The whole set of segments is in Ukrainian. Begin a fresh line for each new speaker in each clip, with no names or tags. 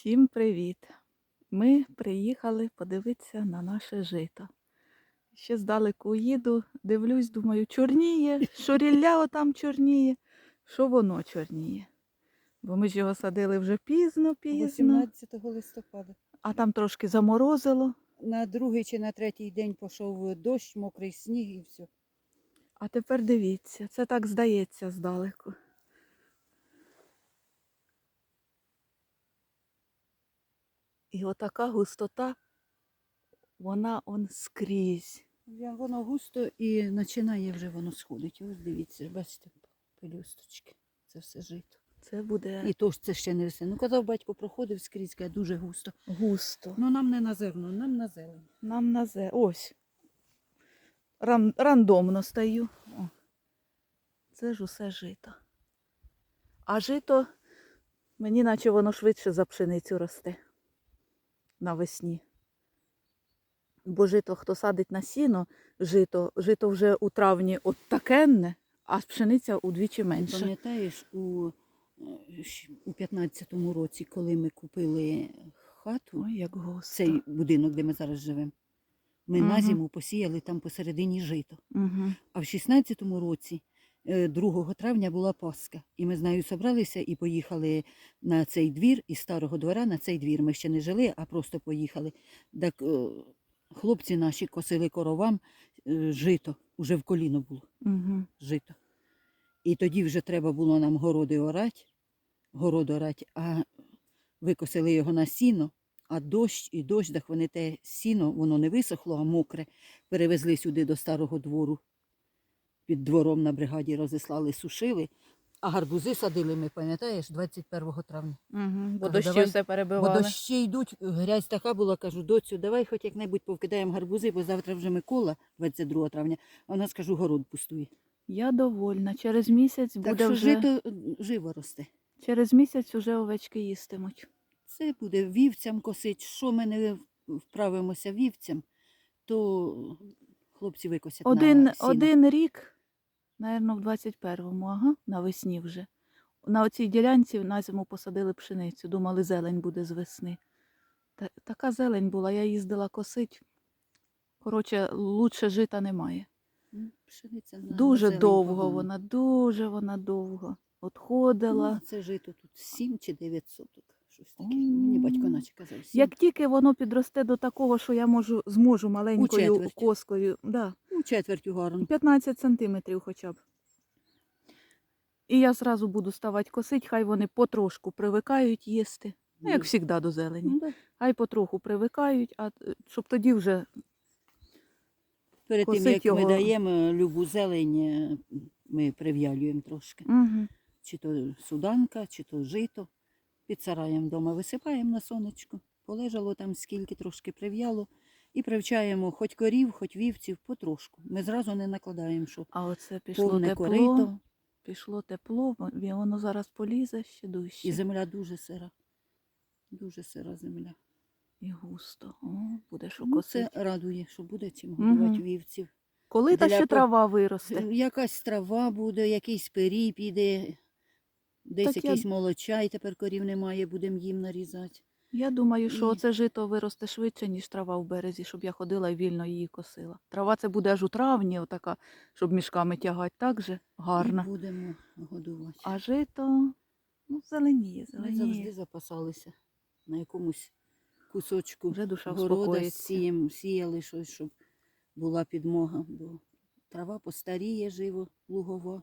Всім привіт! Ми приїхали подивитися на наше жито. Ще здалеку їду, дивлюсь, думаю, чорніє, що рілля отам чорніє, що воно чорніє. Бо ми ж його садили вже пізно, пізно,
18 листопада.
а там трошки заморозило,
На другий чи на третій день пішов дощ, мокрий сніг і все.
а тепер дивіться, це так здається здалеку. І отака густота, вона он скрізь.
Воно густо і починає вже воно сходити. Ось дивіться, бачите, пелюсточки. Це все жито.
Це буде
І то ж це ще не все. Ну казав, батько проходив скрізь, каже, дуже густо.
густо.
Ну нам не на зерно, нам на зелень.
Нам на зе. Ось. Ран... Рандомно стаю. О. Це ж усе жито. А жито, мені наче воно швидше за пшеницю росте навесні. Бо жито, хто садить на сіно, жито, жито вже у травні от такенне, а пшениця удвічі менше.
Пам'ятаєш, у, е, у 15-му році, коли ми купили хату,
Ой, як
цей будинок, де ми зараз живемо, ми на зиму посіяли там посередині жито.
Угу.
А в 16-му році, 2 травня, була Пасха. І ми з нею зібралися і поїхали на цей двір із старого двора на цей двір. Ми ще не жили, а просто поїхали. Так е, хлопці наші косили коровам е, жито, уже в коліно було
Угу.
жито. І тоді вже треба було нам городи орати, город орати, а викосили його на сіно, а дощ і дощ, так вони те сіно, воно не висохло, а мокре, перевезли сюди до старого двору. Під двором на бригаді розіслали, сушили, а гарбузи садили ми, пам'ятаєш, 21 травня.
Угу. Бо
Кажу,
дощі
давай,
все
Бо
перебивали.
дощі йдуть, грязь така була, кажу, доцю, давай хоч як-небудь повкидаємо гарбузи, бо завтра вже Микола, 22 травня, а у нас, кажу, город пустує.
Я довольна. Через місяць буде
Так що
вже...
жито е, живо росте.
Через місяць уже овечки їстимуть.
Це буде вівцям косить. Що ми не вправимося вівцям, то хлопці викосять
Один,
на сіно.
один рік, напевно, в 21-му, ага, навесні вже. На оцій ділянці на зиму посадили пшеницю, думали, зелень буде з весни. Та, така зелень була, я їздила косить. Коротше, лучше жита немає.
Пшениця на
Дуже
зелень
довго
погано.
вона, дуже вона довго.
Ну,
Отходила.
а це жито тут 7 чи 9 соток. Щось таке.
М.
Мені батько наче казав. сім.
Як тільки воно підросте до такого, що я можу, зможу маленькою
четверть.
коскою, да,
Ну, четвертю гарно.
15 сантиметрів хоча б. І я зразу буду ставати косить, хай вони потрошку привикають їсти. Ну, як завжди до зелені.
Ну, да.
Хай потроху привикають, а е, щоб тоді вже
Перед тим,
Косить
як
його.
ми даємо любу зелень, е, ми прив'ялюємо трошки.
угу.
Чи то суданка, чи то жито. Під сараєм вдома висипаємо на сонечко. Полежало там скільки трошки прив'яло. І привчаємо хоч корів, хоч вівців потрошку. Ми зразу не накладаємо, що
а оце пішло
повне
тепло,
корито.
пішло тепло, і воно зараз полізе ще дужче.
І земля дуже сира. Дуже сира земля.
І густо. О, буде що
Ну, це радує, що буде
Мгм.
годувати вівців.
Коли та
для
ще
по-
трава виросте?
Е, Якась трава буде, якийсь пирій піде, десь
Так я-
якийсь молочай, тепер корів немає, будемо їм нарізати.
Я думаю, що
І-
оце жито виросте швидше, ніж трава в березі, щоб я ходила і вільно її косила. Трава це буде аж у травні, отака, щоб мішками тягати, так же гарна.
Будемо годувати.
А жито, ну, зеленіє,
Ми завжди
зеленіє.
запасалися на якомусь кусочку
Вже душа
города, сієм, сіяли щось, щоб була підмога, бо трава постаріє живо, лугова,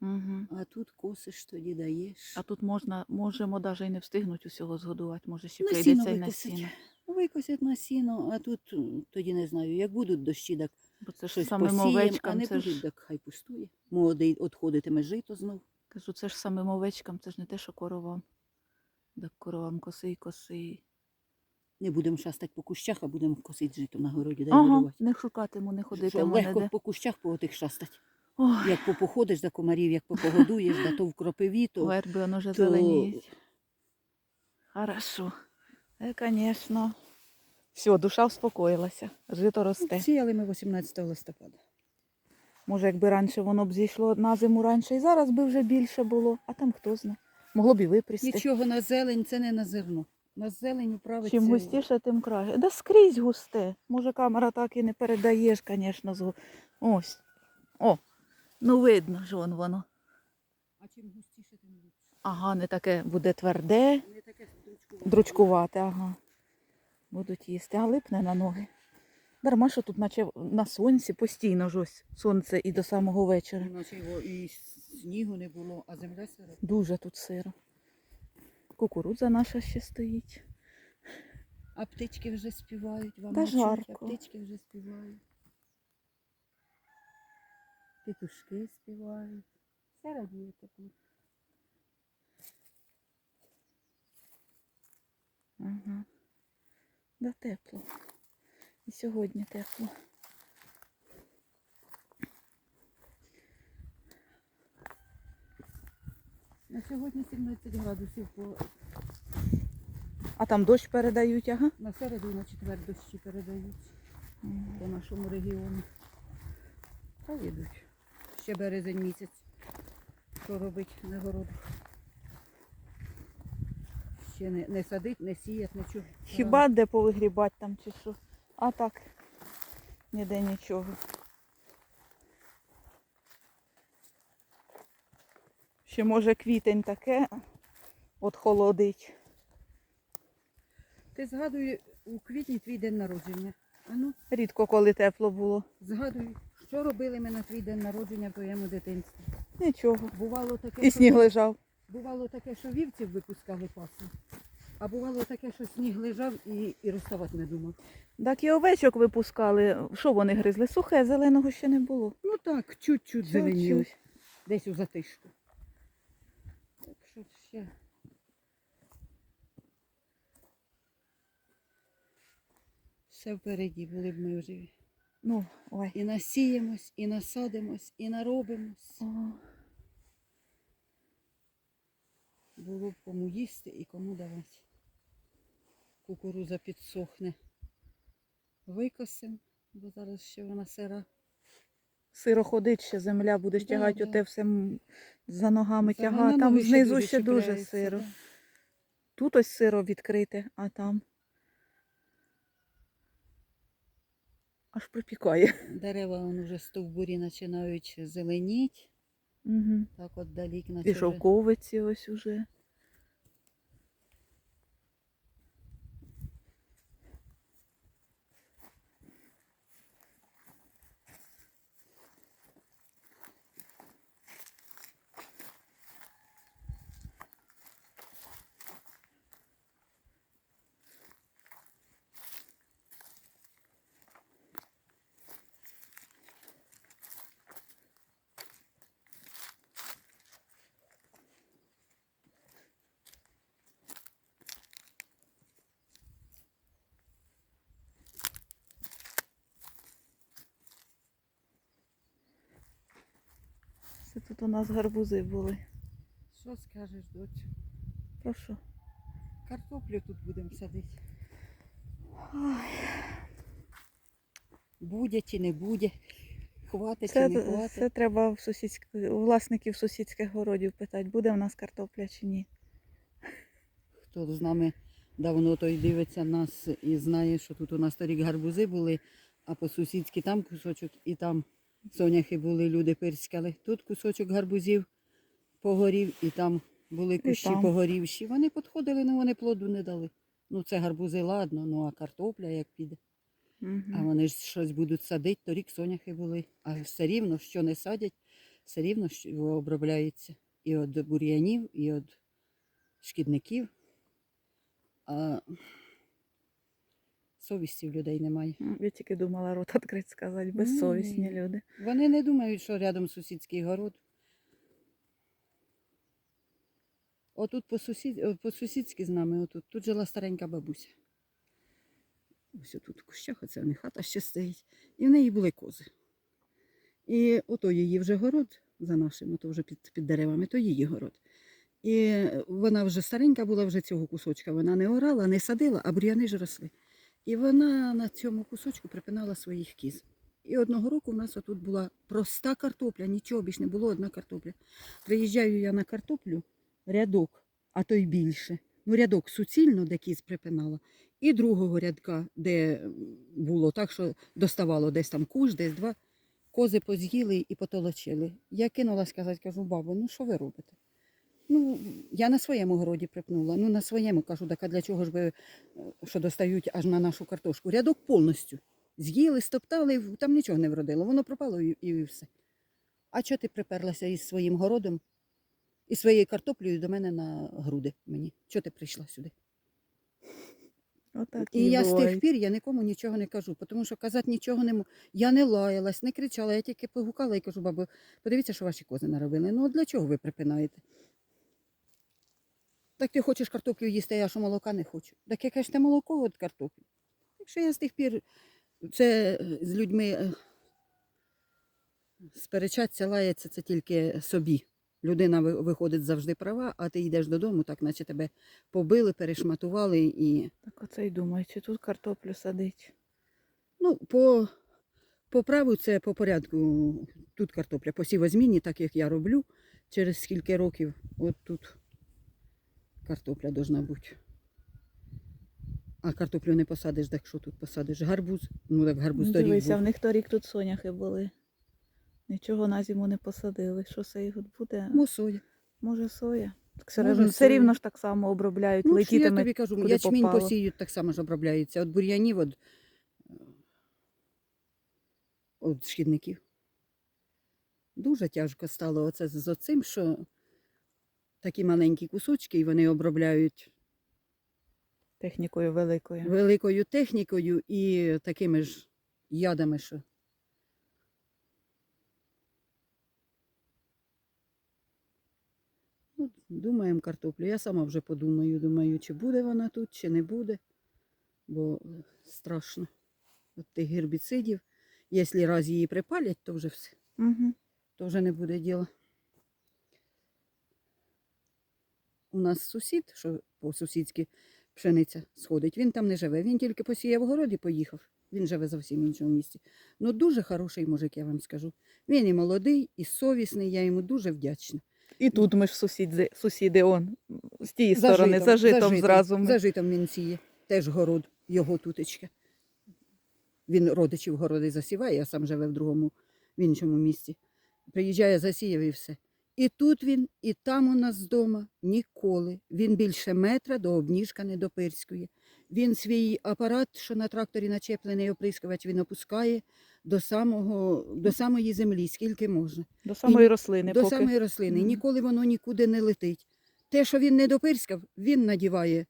Угу.
а тут косиш, тоді даєш.
А тут можна, можемо навіть і не встигнути усього згодувати, може ще прийдеться і на сіно.
Викосять на сіно, а тут тоді не знаю, як будуть дощі, так
Бо це ж самим
посієм, а не
це
будуть,
ж,
так хай пустує. Молодий відходитиме жито знов.
кажу, це ж самим овечкам, це ж не те, що коровам. Так коровам коси, коси.
Не будемо шастати по кущах, а будемо косити жито на городі,
Ага, не шукатиму, не
Що
ходитиму
легко
ніде.
по кущах по отих шастать.
Ой,
Як попоходиш за комарів, як попогодуєш, да то в кропиві, то
верби, воно вже
то-
зеленіють. Хорошо. Е, звісно. Все, душа успокоїлася. Жито росте.
сіяли ми 18 листопада.
Може, якби раніше воно б зійшло на зиму раніше, і зараз би вже більше було, а там хто знає. Могло б і випрісти.
Нічого на зелень, це не на зерно. На зеленю правиться.
Чим густіше, тим краще. Да скрізь густе. Може, камера так і не передаєш, звісно. З... Ось. О, ну видно ж вон воно.
А чим густіше, тим лучше.
Ага, не таке буде тверде,
Не таке дручкувате.
дручкувате, ага. Будуть їсти, а липне на ноги. Дарма, що тут наче на сонці постійно ж ось сонце і до самого вечора.
Іначе його і снігу не було, а земля сира.
Дуже тут сиро. Кукурудза наша ще стоїть.
А птички вже співають, вам
Та жарко.
а птички вже співають. Петушки співають. Все радіє тепло.
Ага. Да тепло. І сьогодні тепло.
На сьогодні 17 градусів по
А там дощ передають, ага.
на середу і на четвер дощі передають по нашому регіону. Та їдуть. Ще березень місяць. Що робить на городах? Ще не, не садить, не сіять, нічого.
Хіба де повигрібати там чи що? А так, ніде нічого. Ще може квітень таке от холодить.
Ти згадуй у квітні твій день народження. А ну,
Рідко коли тепло було.
згадуй, що робили ми на твій день народження в твоєму дитинстві.
Нічого.
Бувало таке,
І
що,
сніг лежав.
бувало таке, що вівців випускали пасу. А бувало таке, що сніг лежав і, і розставати не думав.
Так і овечок випускали. Що вони гризли? Сухе, зеленого ще не було.
Ну так, чуть-чуть зеленіло.
Чуть-чуть.
Десь у затишку. Так що ще. Все впереді були б ми живі.
Ну, ой.
І насіємось, і насадимось, і наробимось.
О,
Було б кому їсти і кому давати. Кукуруза підсохне. Викосим, бо зараз ще вона сира.
Сиро ходить ще земля, будеш
Да,
тягати
да.
оте все за ногами тягати. Там знизу ще дуже сиро.
да.
Тут ось сиро відкрите, а там. Аж припікає.
Дерева он вже стовбурі починають зеленіть.
Угу.
Так от далік на
І шовковиці ось уже. Тут у нас гарбузи були.
Що скажеш, доцю?
Прошу.
Картоплю тут будемо садити. Буде чи не буде, хватить чи не хватить.
це треба в сусідськ... у власників сусідських городів питати, буде в нас картопля чи ні.
Хто з нами давно той дивиться нас і знає, що тут у нас торік гарбузи були, а по сусідськи там кусочок і там соняхи були, люди пирскали. Тут кусочок гарбузів погорів, і там були кущі
там.
погорівші. Вони підходили, але вони плоду не дали. Ну це гарбузи, ладно, ну а картопля як піде.
Угу.
А вони ж щось будуть садити, торік соняхи були. А все рівно, що не садять, все рівно що обробляється. І від бур'янів, і від шкідників. А совісті в людей немає.
Я тільки думала рот відкрити сказати, безсовісні
Ні.
люди.
Вони не думають, що рядом сусідський город. Отут по, сусід... по сусідськи з нами, отут. Тут жила старенька бабуся. Ось тут в кущах, оце в них хата ще стоїть. І в неї були кози. І ото її вже город за нашим, ото вже під, під деревами, то її город. І вона вже старенька була вже цього кусочка. Вона не орала, не садила, а бур'яни ж росли. І вона на цьому кусочку припинала своїх кіз. І одного року в нас отут була проста картопля, нічого більш не було, одна картопля. Приїжджаю я на картоплю, рядок, а то й більше. ну, рядок суцільно, де кіз припинала, і другого рядка, де було так, що доставало десь там куш, десь два. Кози поз'їли і потолочили. Я кинула сказати, кажу, бабу, ну що ви робите? Ну, я на своєму городі припнула. Ну, на своєму кажу, так а для чого ж ви, е, що достають аж на нашу картошку? Рядок повністю. З'їли, стоптали, там нічого не вродило. Воно пропало і, і все. А чого ти приперлася із своїм городом, і своєю картоплею до мене на груди мені? Чого ти прийшла сюди?
Отак
І я з тих пір я нікому нічого не кажу, тому що казати нічого не можу. Я не лаялась, не кричала, я тільки погукала і кажу, бабу, подивіться, що ваші кози наробили. Ну от для чого ви припинаєте? Так ти хочеш картоплю їсти, а я що молока не хочу. Так яке ж те молоко від картоплі? Якщо я з тих пір це е, з людьми е, сперечатися, лається, це тільки собі. Людина виходить завжди права, а ти йдеш додому, так наче тебе побили, перешматували і.
Так оце й думаю, чи тут картоплю садить.
Ну, по, по праву це по порядку. Тут картопля по сівозміні, так як я роблю. Через скільки років от тут картопля должна бути. А картоплю не посадиш, так що тут посадиш? Гарбуз? Ну так гарбуз
Ну,
торік
Дивися, в них торік тут соняхи були. Нічого на зиму не посадили. Що це їх буде?
Ну, соя.
Може соя? Так все,
Може,
все рівно ж так само обробляють,
Ну, що я
летітиме.
тобі кажу,
куди
ячмінь
попало.
посіють, так само ж обробляється. От бур'янів, от, е, от шкідників. Дуже тяжко стало оце з оцим, що такі маленькі кусочки, і вони обробляють
Технікою великою.
великою технікою і такими ж ядами, що. Ну, думаємо картоплю. Я сама вже подумаю, думаю, чи буде вона тут, чи не буде, бо страшно. От тих гербіцидів. Якщо раз її припалять, то вже все,
Угу.
то вже не буде діла. У нас сусід, що по-сусідськи пшениця сходить, він там не живе. Він тільки посіяв городі, поїхав. Він живе зовсім іншому місці. Ну дуже хороший мужик, я вам скажу. Він і молодий, і совісний, я йому дуже вдячна.
І тут ми ж сусіди, сусіди он, з тієї сторони, за житом,
житом,
зразу ми.
За житом він сіє. Теж город, його тутечка. Він родичів городи засіває, а сам живе в другому, в іншому місці. Приїжджає, засіяв і все. І тут він, і там у нас вдома ніколи. Він більше метра до обніжка не допирскує. Він свій апарат, що на тракторі начеплений оприскувач, він опускає до, самого, до самої землі, скільки можна
До самої рослини,
до
поки.
самої рослини. Ніколи воно нікуди не летить. Те, що він не допирскав, він надіває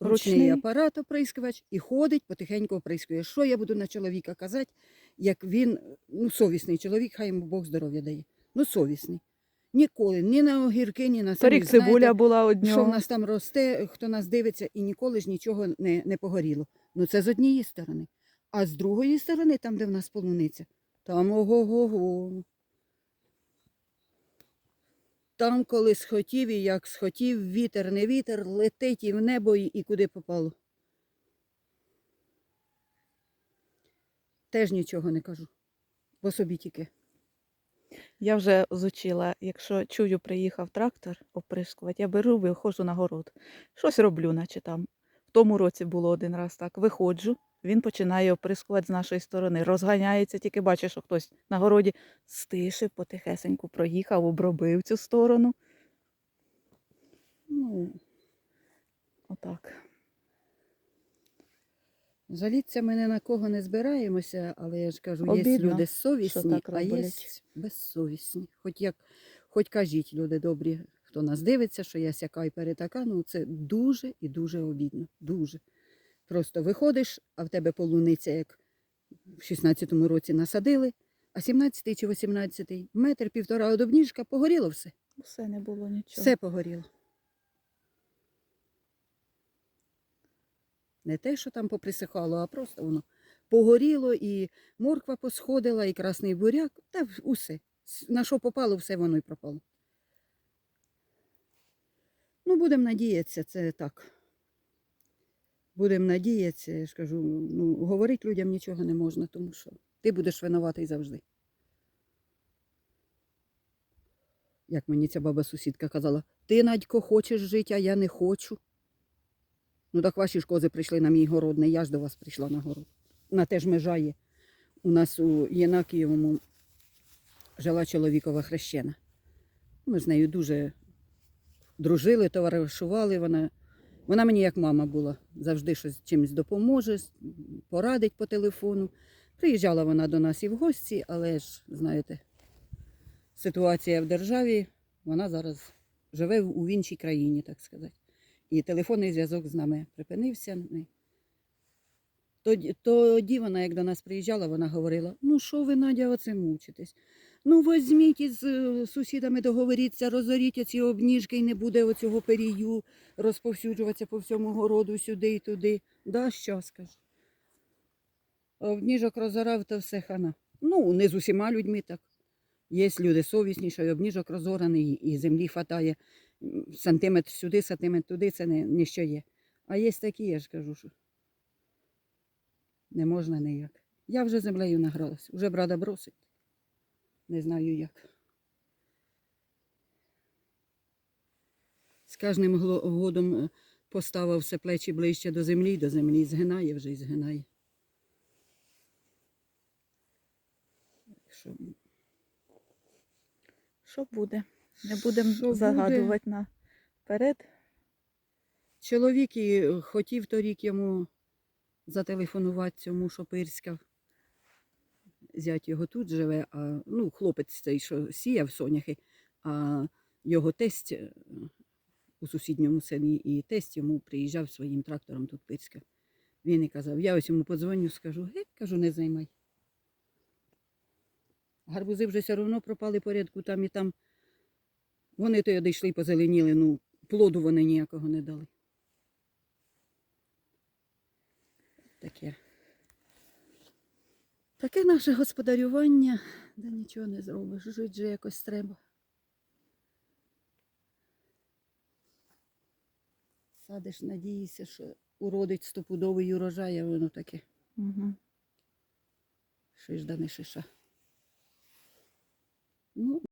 ручний,
Ручний.
апарат оприскувач і ходить, потихеньку оприскує. Що я буду на чоловіка казати, як він ну, совісний чоловік, хай йому Бог здоров'я дає. Ну, совісний. Ніколи, ні на огірки, ні на самі,
Торік цибуля
знаєте,
була однього.
що в нас там росте, хто нас дивиться, і ніколи ж нічого не, не погоріло. Ну це з однієї сторони. А з другої сторони, там, де в нас полуниця, там ого-го-го. Там, коли схотів, і як схотів, вітер, не вітер, летить і в небо, і, і куди попало. Теж нічого не кажу. По собі тільки.
Я вже зучила, якщо чую, приїхав трактор оприскувати, я беру, виходжу на город. Щось роблю, наче там. В тому році було один раз так. Виходжу, він починає оприскувати з нашої сторони. Розганяється, тільки бачиш, що хтось на городі стишив, потихесеньку проїхав, обробив цю сторону.
Ну,
Отак.
Жаліться ми ні на кого не збираємося, але я ж кажу, є люди совісні, а є безсовісні. Хоч як, хоч кажіть, люди добрі, хто нас дивиться, що я сяка і перетака, ну це дуже і дуже обідно. Дуже. Просто виходиш, а в тебе полуниця, як в 16-му році насадили, а 17-й чи 18-й метр, півтора одобніжка, погоріло все.
Все не було нічого.
Все погоріло. Не те, що там поприсихало, а просто воно погоріло, і морква посходила, і красний буряк, та усе. На що попало, все воно й пропало. Ну, будемо надіятися, це так. Будемо надіятися, я ж кажу, ну, говорити людям нічого не можна, тому що ти будеш винуватий завжди. Як мені ця баба сусідка казала, ти, Надько, хочеш жити, а я не хочу. Ну так ваші ж кози прийшли на мій город, не я ж до вас прийшла на город. На те ж межа є. У нас у Єнакієвому жила чоловікова хрещена. Ми з нею дуже дружили, товаришували. Вона, вона мені як мама була. Завжди щось чимось допоможе, порадить по телефону. Приїжджала вона до нас і в гості, але ж, знаєте, ситуація в державі, вона зараз живе в- іншій країні, так сказати. І телефонний зв'язок з нами припинився. Тоді, тоді вона, як до нас приїжджала, вона говорила: ну що ви, Надя, оце мучитесь? Ну, візьміть із е, сусідами договоріться, розоріть ці обніжки і не буде оцього перію розповсюджуватися по всьому городу сюди і туди. Да, що скажу. Обніжок розорав, то все хана. Ну, не з усіма людьми так. Є люди совісні, що обніжок розораний, і землі хватає сантиметр сюди, сантиметр туди, це не, не що є. А є такі, я ж кажу, що не можна ніяк. Я вже землею награлась, вже брата бросить. Не знаю як. З кожним годом е, поставив все плечі ближче до землі, до землі згинає вже і згинає. Що
Що буде? Не будемо
буде?
загадувати наперед.
Чоловік і е, хотів торік йому зателефонувати цьому Шопирська. Зять його тут живе, а ну, хлопець цей, що сіяв соняхи, а його тесть е, у сусідньому селі, і тесть йому приїжджав своїм трактором тут Пирська. Він і казав, я ось йому подзвоню, скажу, геть, кажу, не займай. Гарбузи вже все одно пропали порядку там і там. Вони то й одійшли, позеленіли, ну, плоду вони ніякого не дали. Таке. Таке наше господарювання, де нічого не зробиш. Жити же якось треба. Садиш, надієшся, що уродить стопудовий урожай, а воно таке.
Угу.
Шиш да не шиша. Ну,